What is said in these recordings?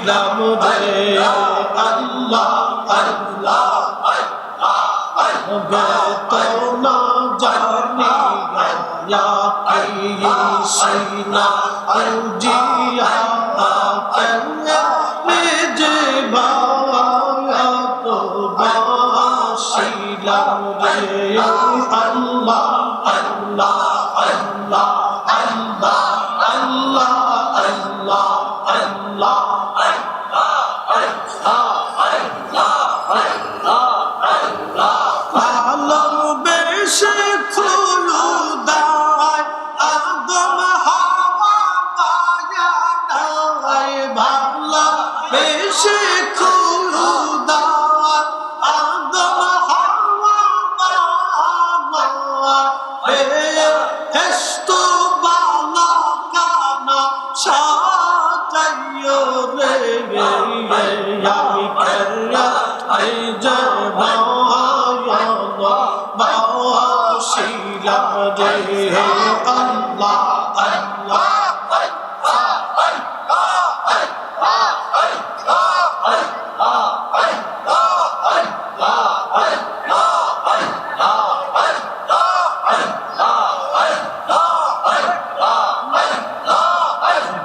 শিলাম রে আল্লাহ আল্লাহ বেতন জানি গয়া কি সিনা আউজিয়া কন্যা নিজে বাবা তো বাসিলাম রে। আল্লাহ আল্লাহ আল্লাহ আল্লাহ আল্লাহ আল্লাহ আল্লাহ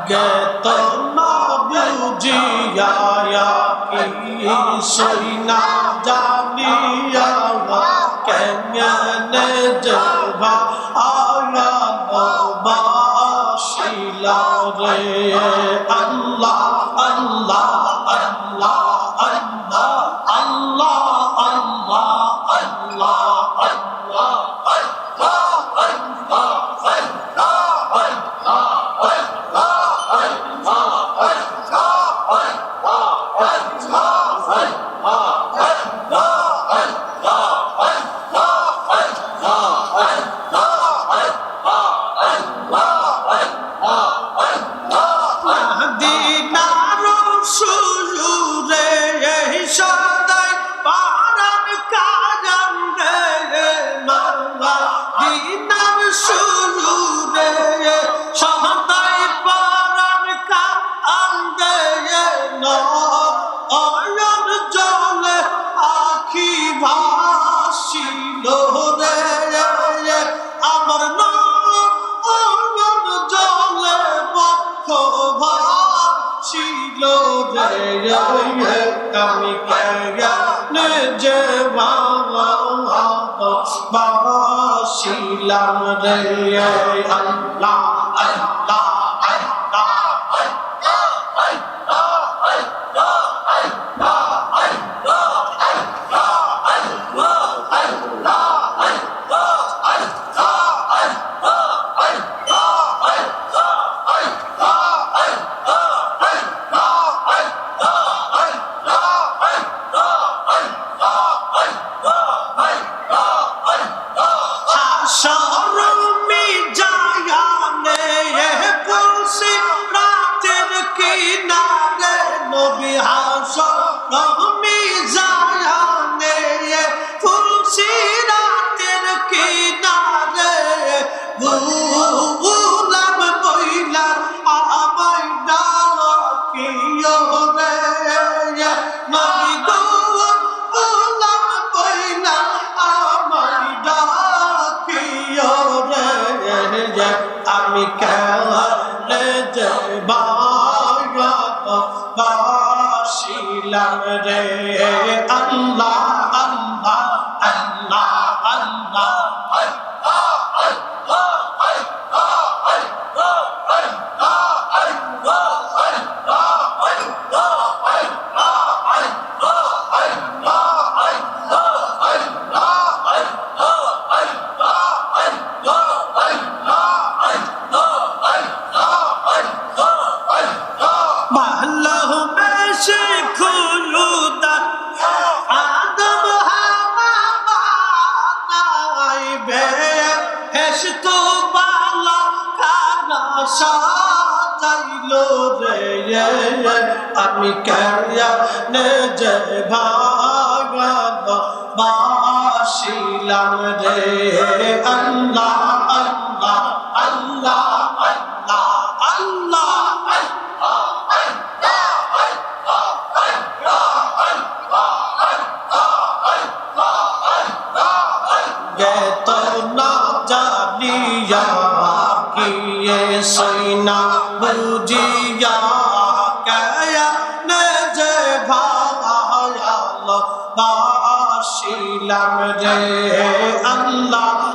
गे तो ना बुझिया या की বিষয় না জানিয়া কেমনে যাবা? আয়া বাবা শিলা রে আল্লাহ ہے کمی کریا جے بابا بابا شیلا رے اللہ اللہ Allah বাসিলাম রে। আল্লাহ আল্লাহ আল্লাহ আল্লাহ। সাজাইলো রে আমি কেয়া নে যে ভাগান বাসিলাম রে আল্লাহ আল্লাহ আল্লাহ আল্লাহ আল্লাহ গেত ये सीना बूजिया कया नज भाया लो बाशिलम रे अल्लाह